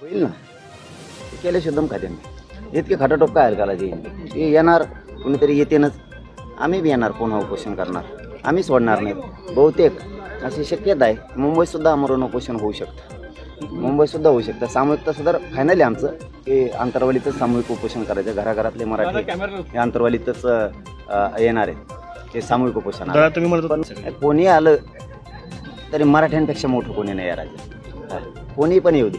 होईल ना? ते केल्याशिवाय दम खाते ना इतके खटाटोप काय घालायचे. ते येणार कुणीतरी येतेनच. आम्ही बी येणार पुन्हा उपोषण करणार? आम्ही सोडणार नाही. बहुतेक अशी शक्यता आहे. मुंबईतसुद्धा आमरण उपोषण होऊ शकतं. मुंबईतसुद्धा होऊ शकतं. सामूहिकता सुद्धा फायनली आमचं की आंतरवालीतच सामूहिक उपोषण करायचं. घराघरातले मराठी हे आंतरवालीतच अं, येणार आहेत. ते सामूहिक उपोषण पण कोणी आलं तरी मराठ्यांपेक्षा मोठं कोणी नाही या राज्यात. हा. कोणी पण येऊ दे.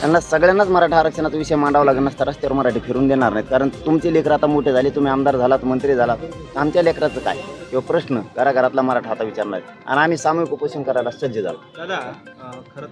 त्यांना सगळ्यांनाच मराठा आरक्षणाचा विषय मांडावा लागणार नसता रस्त्यावर मराठी फिरून देणार नाहीत कारण तुमचे लेकर आता मोठे झाले तुम्ही आमदार झालात मंत्री झालात. आमच्या लेकराचं काय? किंवा प्रश्न घराघरातला मराठा आता विचारणार आणि आम्ही सामूहिक उपोषण करायला सज्ज झालो. दादा खरं